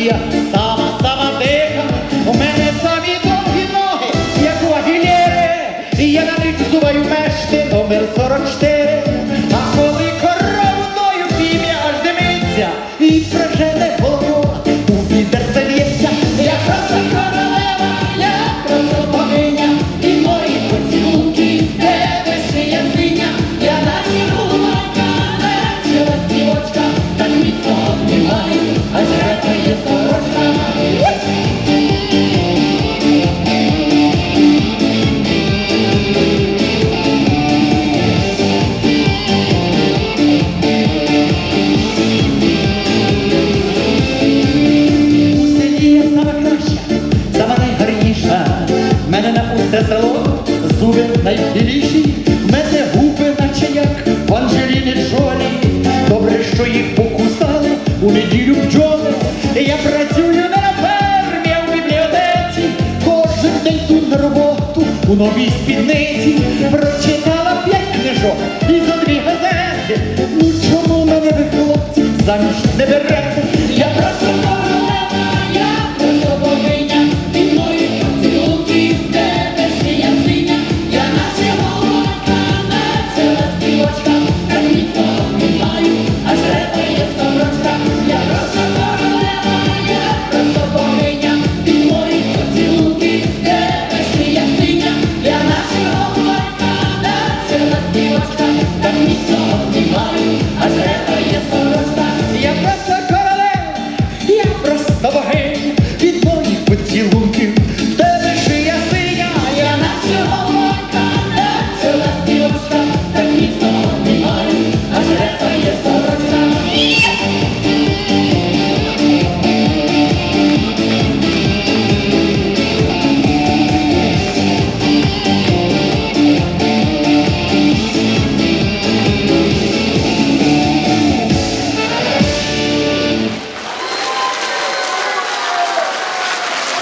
Марія, сама, сама диха, у мене самі довгі ноги, як у агілєри, і я на них зуваю мешти номер 44 А коли корову дою пім'я аж димиться, і прожене голову у вітер залється. Я просто королева, я просто богиня, і мої поцілунки, де ще я синя, я наче голубанка, наче ластівочка, так міцно обнімаю, аж все село, зуби найбіліші, мене губи, наче як в Анжеліни Джолі. Добре, що їх покусали у неділю бджоли. Я працюю на фермі у бібліотеці, кожен день тут на роботу у новій спідниці. Прочитала п'ять книжок і за дві газети. Ну чому мене ви, хлопці, заміж не берете?